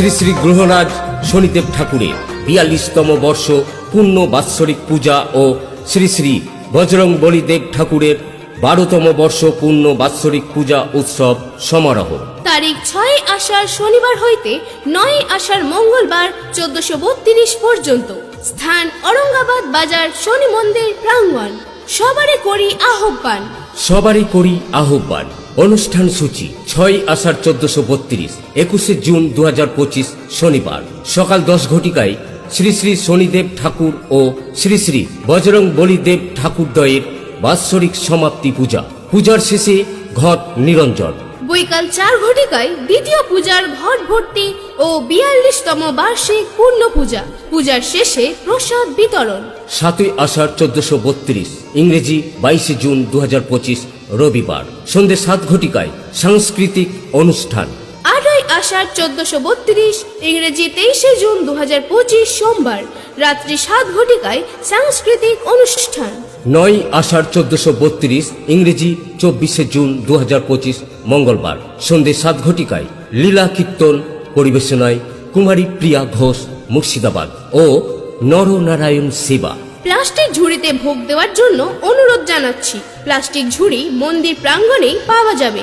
শ্রী শ্রী গ্রহরাজ শনিদেব ঠাকুরের বিয়াল্লিশতম বর্ষ পূর্ণ বাৎসরিক পূজা ও শ্রী শ্রী বজরং বলিদেব ঠাকুরের বারোতম বর্ষ পূর্ণ বাৎসরিক পূজা উৎসব সমারোহ। তারিখ ছয় আষাঢ় শনিবার হইতে নয় আষাঢ় মঙ্গলবার চোদ্দশো বত্রিশ পর্যন্ত। স্থান অরঙ্গাবাদ বাজার শনি মন্দির প্রাঙ্গণ। সবারে করি আহ্বান। সবারই করি আহ্বান। অনুষ্ঠান সূচি ছয় আষাঢ় চোদ্দশো বত্রিশ, একুশে জুন দু পঁচিশ শনিবার। সকাল দশ ঘটিকায় শ্রী শ্রী শনিদেব ঠাকুর ও শ্রী শ্রী বজরং বলিদেব ঠাকুরদ্বয়ের বাৎসরিক সমাপ্তি পূজা। পূজার শেষে ঘট নিরঞ্জন। বৈকাল চার ঘটিকায় দ্বিতীয় পূজার ঘট ভর্তি ও বিয়াল্লিশতম বার্ষিক পূর্ণ পূজা। পূজার শেষে প্রসাদ বিতরণ। সাতই আষাঢ় চোদ্দশো বত্রিশ ইংরেজি বাইশে জুন দু পঁচিশ রবিবার। সন্ধে সাত ঘটিকায় সাংস্কৃতিক অনুষ্ঠান। আটই আষাঢ় চোদ্দশো বত্রিশ ইংরেজি তেইশে জুন দু পঁচিশ সোমবার। রাত্রি সাত ঘটিকায় সাংস্কৃতিক অনুষ্ঠান। নয় আষাঢ় চোদ্দশো বত্রিশ, ইংরেজি চব্বিশে জুন দু পঁচিশ, মঙ্গলবার সন্ধ্যে সাত ঘটিকায়, লীলা কীর্তন পরিবেশনায়, কুমারী প্রিয়া ঘোষ, মুর্শিদাবাদ ও নরনারায়ণ সেবা। প্লাস্টিক ঝুড়িতে ভোগ দেওয়ার জন্য অনুরোধ জানাচ্ছি। প্লাস্টিক ঝুড়ি মন্দির প্রাঙ্গণেই পাওয়া যাবে।